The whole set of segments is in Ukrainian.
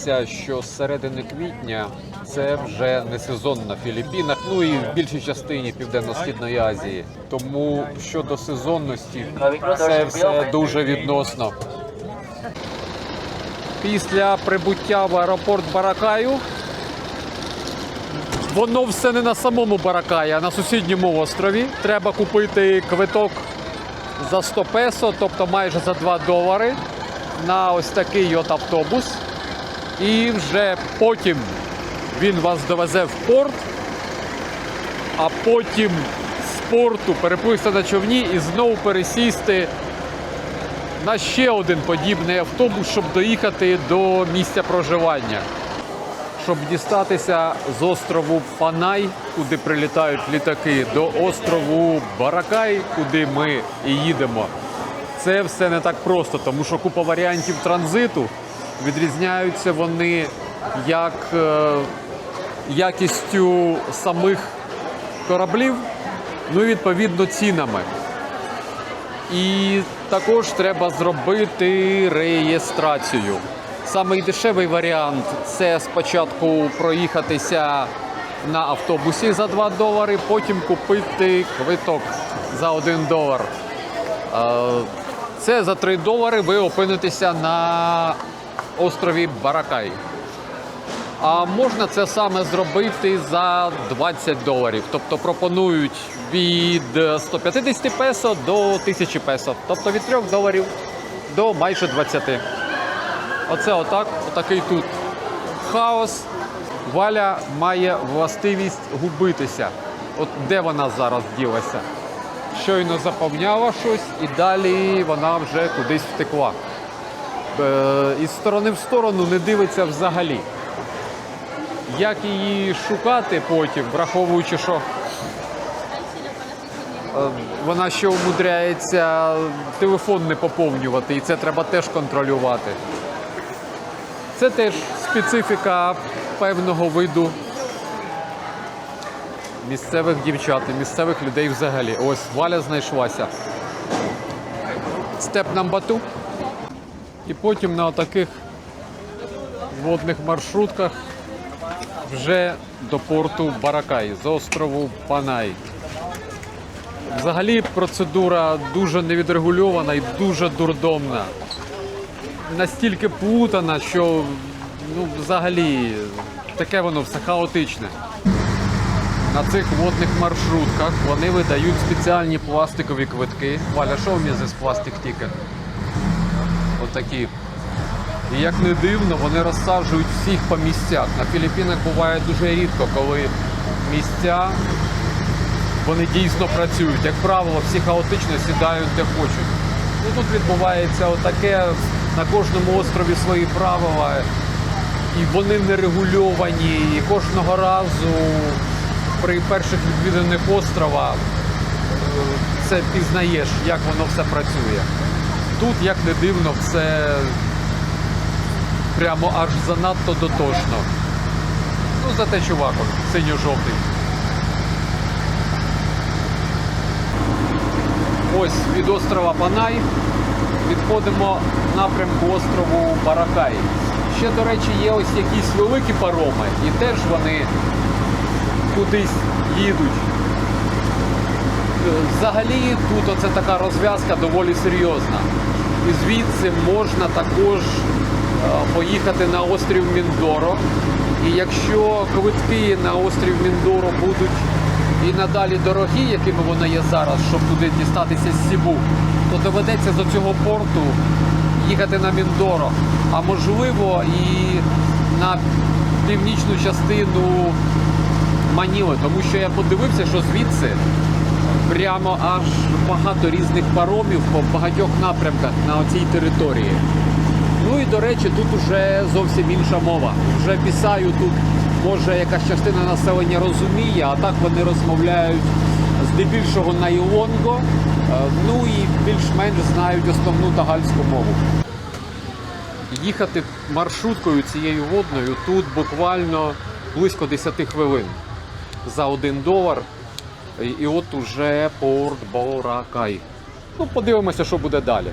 Вважається, що з середини квітня це вже не сезон на Філіппінах, ну і в більшій частині Південно-Східної Азії. Тому щодо сезонності це все дуже відносно. Після прибуття в аеропорт Баракаю Воно все не на самому Баракаї, а на сусідньому острові. Треба купити квиток за 100 песо, тобто майже за 2 долари, на ось такий от автобус. І вже потім він вас довезе в порт, а потім з порту переплисти на човні і знову пересісти на ще один подібний автобус, щоб доїхати до місця проживання щоб дістатися з острову Панай, куди прилітають літаки, до острову Баракай, куди ми і їдемо. Це все не так просто, тому що купа варіантів транзиту відрізняються вони як е, якістю самих кораблів, ну і відповідно цінами. І також треба зробити реєстрацію. Самий дешевий варіант це спочатку проїхатися на автобусі за 2 долари, потім купити квиток за 1 долар. Е, Це за 3 долари ви опинитеся на острові Баракай. А можна це саме зробити за 20 доларів. Тобто пропонують від 150 песо до 1000 песо. Тобто від 3 доларів до майже 20. Оце отак, отакий тут хаос. Валя має властивість губитися. От де вона зараз ділася? Щойно заповняла щось і далі вона вже кудись втекла. Е, із сторони в сторону не дивиться взагалі. Як її шукати потім, враховуючи, що е, вона ще умудряється телефон не поповнювати, і це треба теж контролювати. Це теж специфіка певного виду місцевих дівчат, і місцевих людей взагалі. Ось Валя знайшлася. Степ намбату. І потім на таких водних маршрутках вже до порту Баракай з острову Панай. Взагалі процедура дуже невідрегульована і дуже дурдомна настільки плутана, що ну, взагалі таке воно все хаотичне. На цих водних маршрутках вони видають спеціальні пластикові квитки. Валя, що в мені з пластик тікет? Отакі. І як не дивно, вони розсаджують всіх по місцях. На Філіппінах буває дуже рідко, коли місця вони дійсно працюють. Як правило, всі хаотично сідають де хочуть. Ну, тут відбувається отаке, на кожному острові свої правила, і вони не регульовані. І кожного разу при перших відвіданих острова е, це пізнаєш, як воно все працює. Тут, як не дивно, все прямо аж занадто дотошно. Ну, зате чувак, он, синьо-жовтий. Ось від острова Панай відходимо напрямку острову Баракай. Ще, до речі, є ось якісь великі пароми, і теж вони кудись їдуть. Взагалі тут оце така розв'язка доволі серйозна. І звідси можна також е, поїхати на острів Міндоро. І якщо квитки на острів Міндоро будуть і надалі дорогі, якими воно є зараз, щоб туди дістатися з Сібу, то доведеться до цього порту їхати на Міндоро. А можливо і на північну частину Маніли, тому що я подивився, що звідси прямо аж багато різних паромів по багатьох напрямках на цій території. Ну і до речі, тут уже зовсім інша мова. Вже пісаю тут, може якась частина населення розуміє, а так вони розмовляють здебільшого на Ілонго, е, ну і більш-менш знають основну тагальську мову. Їхати маршруткою цією водною тут буквально близько 10 хвилин за 1 долар. І- от уже порт Боракай. Ну, подивимося, що буде далі.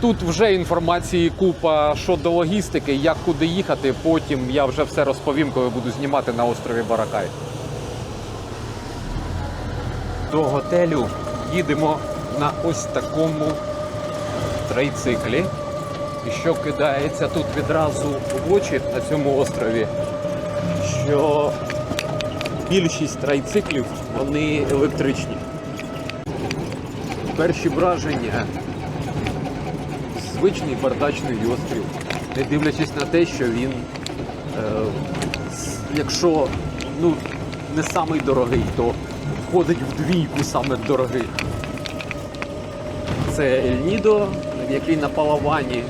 Тут вже інформації купа щодо логістики, як куди їхати. Потім я вже все розповім, коли буду знімати на острові Баракай. До готелю їдемо на ось такому трейциклі. І що кидається тут відразу в очі на цьому острові, що більшість трайциклів вони електричні. Перші враження звичний бардачний острів, не дивлячись на те, що він, е, якщо ну, не самий дорогий, то входить в двійку самих дорогих. Це Ель Нідо, який на Палавані.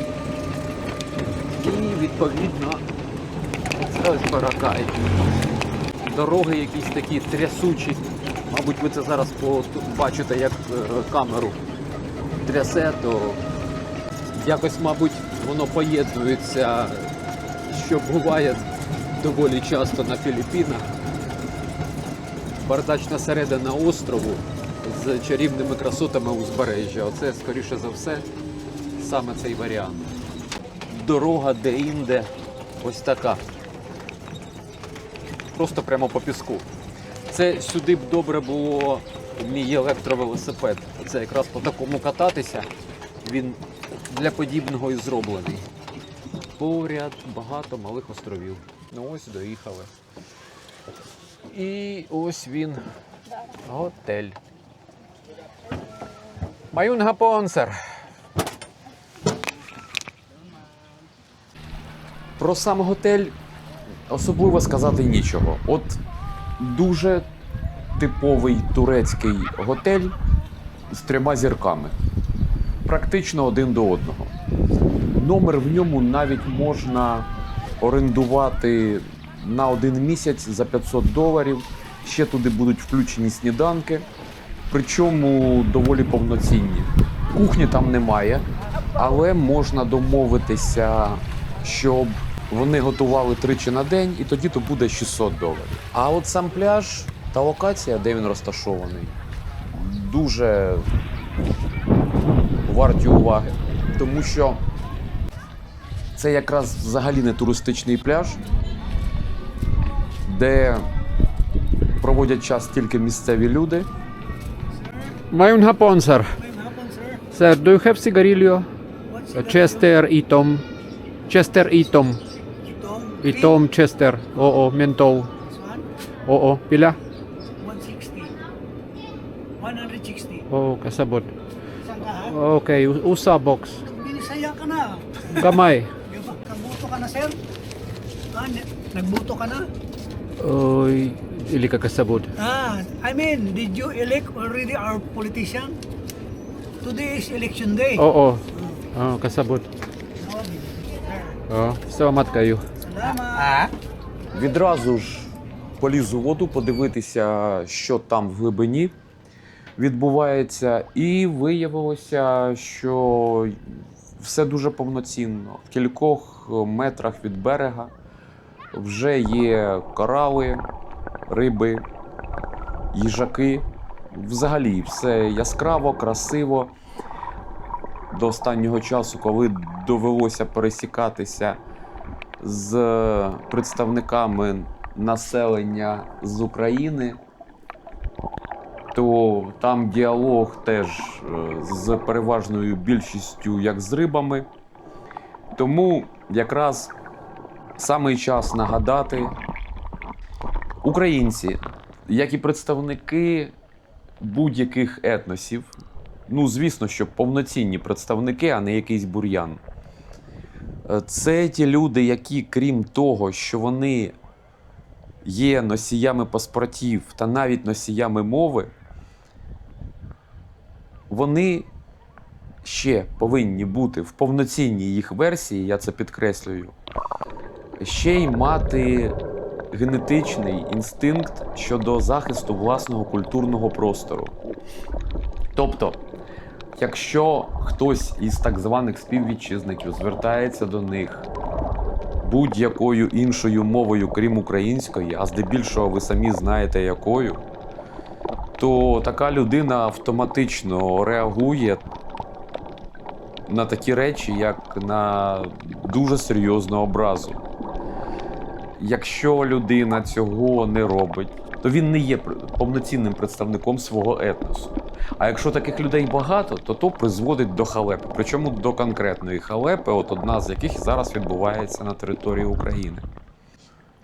І відповідно це ось Баракай. Дороги якісь такі трясучі. Мабуть, ви це зараз бачите, як е, камеру трясе, то якось, мабуть, воно поєднується, що буває доволі часто на Філіппінах. Бардачна середина острову з чарівними красотами узбережжя. Оце, скоріше за все, саме цей варіант. Дорога де-інде ось така. Просто прямо по піску. Це сюди б добре було мій електровелосипед. Це якраз по такому кататися. Він для подібного і зроблений. Поряд багато малих островів. Ну ось доїхали. І ось він готель. Маюнга Понсер. Про сам готель особливо сказати нічого. От дуже типовий турецький готель з трьома зірками. Практично один до одного. Номер в ньому навіть можна орендувати на один місяць за 500 доларів. Ще туди будуть включені сніданки, причому доволі повноцінні. Кухні там немає, але можна домовитися, щоб вони готували тричі на день, і тоді то буде 600 доларів. А от сам пляж та локація, де він розташований, дуже варті уваги, тому що це якраз взагалі не туристичний пляж, де проводять час тільки місцеві люди. Mayun hapon, sir. Sir, do you have cigarillo? Chester Itom. Chester Itom. Itom Chester. Oo, mentol. This one, Oo, pila? 160. 160. Oo, kasabot. Isang kahan. Okay, usa box. Binisaya ka na. Ba? Nagbuto ka na, sir? Ah, nagbuto ka na? Oy, ili ka kasabot. Ah, I mean, did you elect already our politician? Today is election day. Oo. Oh, kasabot. Oh, sir. Oh, salamat kayo. Salamat. Відразу ж поліз у воду подивитися, що там в глибині відбувається, і виявилося, що все дуже повноцінно. В кількох метрах від берега вже є корали, риби, їжаки. Взагалі, все яскраво, красиво. До останнього часу, коли довелося пересікатися з представниками населення з України, то там діалог теж е, з переважною більшістю як з рибами. Тому якраз саме час нагадати, українці, як і представники будь-яких етносів, ну, звісно, що повноцінні представники, а не якийсь бур'ян. Це ті люди, які, крім того, що вони є носіями паспортів та навіть носіями мови, вони ще повинні бути в повноцінній їх версії, я це підкреслюю, ще й мати генетичний інстинкт щодо захисту власного культурного простору. Тобто, Якщо хтось із так званих співвітчизників звертається до них будь-якою іншою мовою, крім української, а здебільшого ви самі знаєте якою, то така людина автоматично реагує на такі речі, як на дуже серйозну образу. Якщо людина цього не робить, то він не є повноцінним представником свого етносу. А якщо таких людей багато, то то призводить до халепи. Причому до конкретної халепи, от одна з яких зараз відбувається на території України.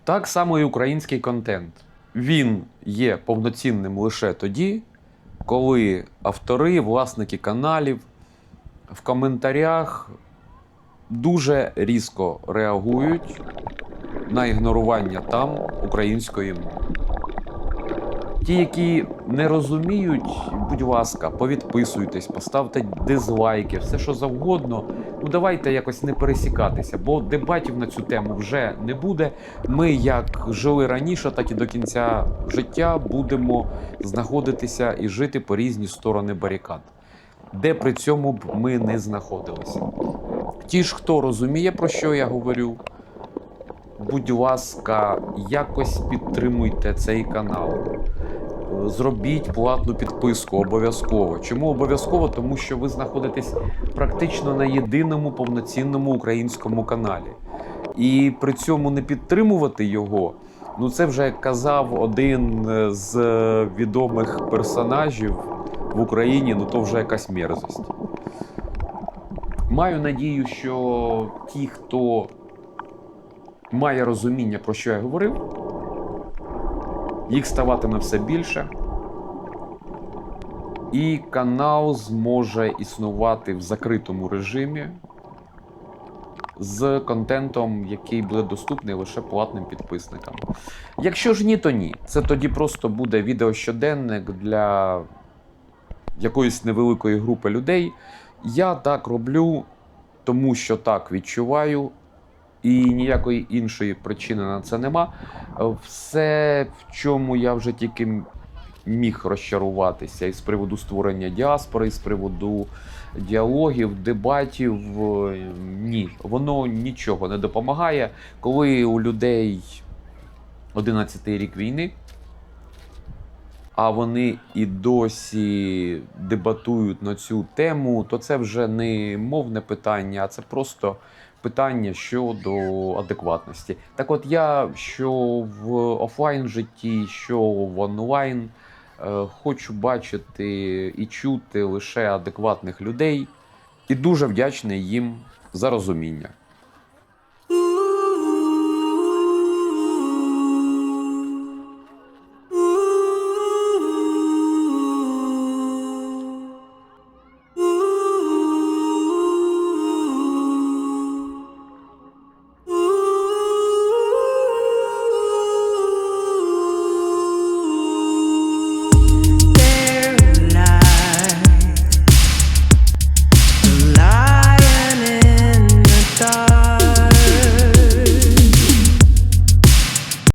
Так само і український контент. Він є повноцінним лише тоді, коли автори, власники каналів в коментарях дуже різко реагують на ігнорування там української мови. Ті, які не розуміють, будь ласка, повідписуйтесь, поставте дизлайки, все що завгодно. Ну давайте якось не пересікатися, бо дебатів на цю тему вже не буде. Ми, як жили раніше, так і до кінця життя будемо знаходитися і жити по різні сторони барикад, де при цьому б ми не знаходилися. Ті ж, хто розуміє, про що я говорю, будь ласка, якось підтримуйте цей канал. Зробіть платну підписку обов'язково. Чому обов'язково? Тому що ви знаходитесь практично на єдиному повноцінному українському каналі. І при цьому не підтримувати його. Ну, це вже як казав один е, з е, відомих персонажів в Україні, ну то вже якась мерзость. Маю надію, що ті, хто має розуміння, про що я говорив, їх ставатиме все більше. І канал зможе існувати в закритому режимі з контентом, який буде доступний лише платним підписникам. Якщо ж ні, то ні. Це тоді просто буде відеощоденник для якоїсь невеликої групи людей. Я так роблю, тому що так відчуваю, і ніякої іншої причини на це нема. Все, в чому я вже тільки міг розчаруватися і з приводу створення діаспори, і з приводу діалогів, дебатів, е, ні, воно нічого не допомагає. Коли у людей 11-й рік війни, а вони і досі дебатують на цю тему, то це вже не мовне питання, а це просто питання щодо адекватності. Так от я що в офлайн житті, що в онлайн е, хочу бачити і чути лише адекватних людей, і дуже вдячний їм за розуміння.